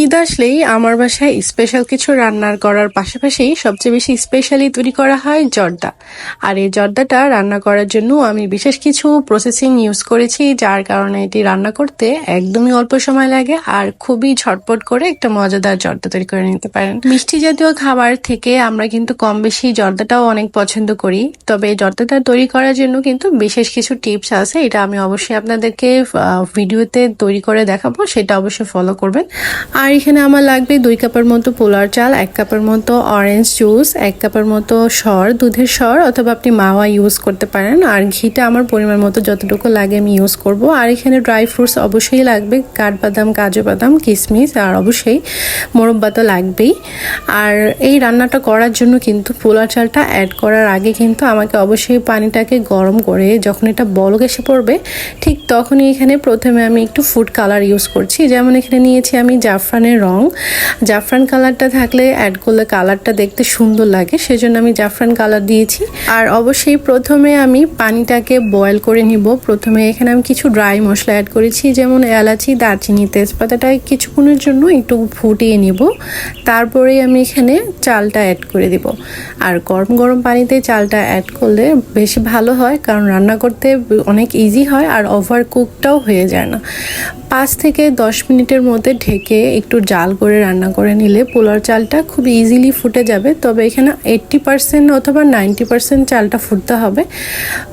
ঈদ আসলেই আমার বাসায় স্পেশাল কিছু রান্নার করার পাশাপাশি সবচেয়ে বেশি স্পেশালি তৈরি করা হয় জর্দা। আর এই জর্দাটা রান্না করার জন্য আমি বিশেষ কিছু প্রসেসিং ইউজ করেছি, যার কারণে এটি রান্না করতে একদমই অল্প সময় লাগে আর খুবই ঝটপট করে একটা মজাদার জর্দা তৈরি করে নিতে পারেন। মিষ্টি জাতীয় খাবার থেকে আমরা কিন্তু কম বেশি জর্দাটাও অনেক পছন্দ করি, তবে জর্দাটা তৈরি করার জন্য কিন্তু বিশেষ কিছু টিপস আছে, এটা আমি অবশ্যই আপনাদেরকে ভিডিওতে তৈরি করে দেখাবো, সেটা অবশ্যই ফলো করবেন। আর এখানে আমার লাগবে দুই কাপের মতো পোলার চাল, এক কাপের মতো অরেঞ্জ জুস এক কাপের মতো সর, দুধের সর, অথবা আপনি মাওয়া ইউজ করতে পারেন। আর ঘিটা আমার পরিমাণ মতো যতটুকু লাগে আমি ইউজ করব। আর এখানে ড্রাই ফ্রুটস অবশ্যই লাগবে, কাঠবাদাম, কাজু বাদাম কিশমিশ আর অবশ্যই মোরব্বা তো লাগবেই। আর এই রান্নাটা করার জন্য কিন্তু পোলার চালটা অ্যাড করার আগে কিন্তু আমাকে অবশ্যই পানিটাকে গরম করে যখন এটা বলক এসে পড়বে, ঠিক তখনই এখানে প্রথমে আমি একটু ফুড কালার ইউজ করছি। যেমন এখানে নিয়েছি আমি জাফরানের রং। জাফরান কালারটা থাকলে অ্যাড করলে কালারটা দেখতে সুন্দর লাগে, সেজন্য আমি জাফরান কালার দিয়েছি। আর অবশ্যই প্রথমে আমি পানিটাকে বয়েল করে নিব। প্রথমে এখানে আমি কিছু ড্রাই মশলা অ্যাড করেছি, যেমন এলাচি, দারচিনি, তেজপাতাটা কিছুক্ষণের জন্য একটু ফুটিয়ে নিব। তারপরে আমি এখানে চালটা অ্যাড করে দিব। আর গরম গরম পানিতে চালটা অ্যাড করলে বেশি ভালো হয়, কারণ রান্না করতে অনেক ইজি হয়, আর ওভার কুকটাও হয়ে যায় না। পাঁচ থেকে দশ মিনিটের মধ্যে ঢেকে একটু জাল করে রান্না করে নিলে পোলার চালটা খুব ইজিলি ফুটে যাবে। তবে এখানে এইট্টি পার্সেন্ট অথবা নাইনটি পার্সেন্ট চালটা ফুটতে হবে।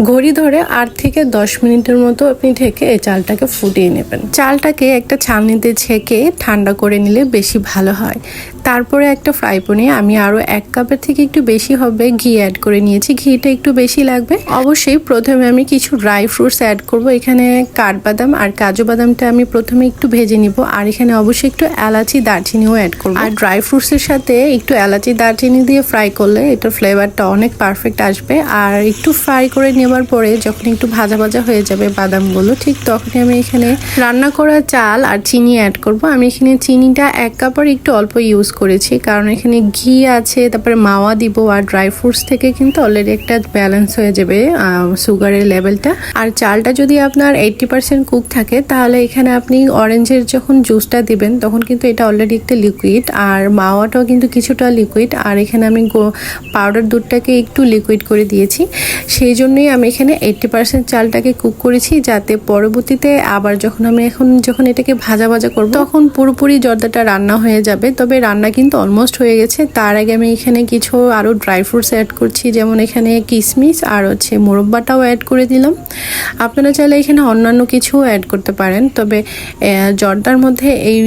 ঘড়ি ধরে আট থেকে দশ মিনিটের মতো আপনি ঢেকে এই চালটাকে ফুটিয়ে নেবেন। চালটাকে একটা ছালনিতে ছেঁকে ঠান্ডা করে নিলে বেশি ভালো হয়। তারপরে একটা ফ্রাই প্যানে আমি আরও এক কাপের থেকে একটু বেশি হবে ঘি অ্যাড করে নিয়েছি। ঘিটা একটু বেশি লাগবে। অবশ্যই প্রথমে আমি কিছু ড্রাই ফ্রুটস অ্যাড করব। এখানে কাঠবাদাম আর কাজু বাদামটা আমি প্রথমে একটু ভেজে নিব, আর এখানে অবশ্যই একটু এলাচি দারচিনিও অ্যাড করব। আর ড্রাই ফ্রুটসের সাথে একটু এলাচি দারচিনি দিয়ে ফ্রাই করলে এটার ফ্লেভারটা অনেক পারফেক্ট আসবে। আর একটু ফ্রাই করে নেওয়ার পরে যখন একটু ভাজা ভাজা হয়ে যাবে বাদামগুলো, ঠিক তখনই আমি এখানে রান্না করা চাল আর চিনি অ্যাড করব। আমি এখানে চিনিটা এক কাপের একটু অল্প ইউজ করেছি, কারণ এখানে ঘি আছে, তারপরে মাওয়া দিব, আর ড্রাই ফ্রুটস থেকে কিন্তু অলরেডি একটা ব্যালেন্স হয়ে যাবে সুগারের লেভেলটা আর চালটা যদি আপনার এইটটি পার্সেন্ট কুক থাকে, তাহলে এখানে আপনি অরেঞ্জের যখন জুসটা দিবেন, তখন কিন্তু এটা অলরেডি একটা লিকুইড আর মাওয়াটাও কিন্তু কিছুটা লিকুইড আর এখানে আমি পাউডার দুধটাকে একটু লিকুইড করে দিয়েছি। সেই জন্যই আমি এখানে এইটটি পার্সেন্ট চালটাকে কুক করেছি, যাতে পরবর্তীতে আবার যখন আমি এখন যখন এটাকে ভাজা ভাজা করব, তখন পুরোপুরি জর্দাটা রান্না হয়ে যাবে। তবে রান্না কিন্তু অলমোস্ট হয়ে গেছে। তার আগে আমি এখানে কিছু আরও ড্রাই ফ্রুটস অ্যাড করছি, যেমন এখানে কিশমিশ আর হচ্ছে মোরব্বাটাও অ্যাড করে দিলাম। আপনারা চাইলে এখানে অন্যান্য কিছুও অ্যাড করতে পারেন, তবে জর্দার মধ্যে এই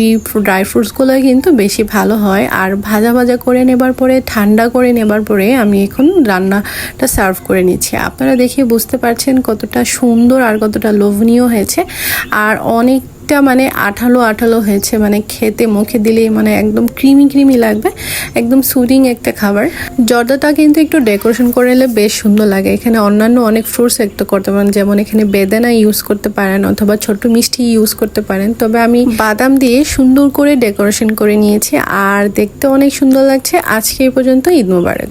ড্রাই ফ্রুটসগুলো কিন্তু বেশি ভালো হয়। আর ভাজা ভাজা করে নেবার পরে, ঠান্ডা করে নেবার পরে আমি এখন রান্নাটা সার্ভ করে নিচ্ছি। আপনারা দেখে বুঝতে পারছেন কতটা সুন্দর আর কতটা লোভনীয় হয়েছে। আর অনেক অনেকটা মানে আঠালো আঠালো হয়েছে মানে খেতে মুখে দিলেই মানে একদম ক্রিমি ক্রিমি লাগবে, একদম সুদিং একটা খাবার। জর্দাটা কিন্তু একটু ডেকোরেশন করে নিলে বেশ সুন্দর লাগে। এখানে অন্যান্য অনেক ফ্রুটস একটু করতে পারেন, যেমন এখানে বেদানা ইউজ করতে পারেন অথবা ছোট মিষ্টি ইউজ করতে পারেন। তবে আমি বাদাম দিয়ে সুন্দর করে ডেকোরেশন করে নিয়েছি, আর দেখতে অনেক সুন্দর লাগছে। আজকে এই পর্যন্ত ঈদ মোবারক।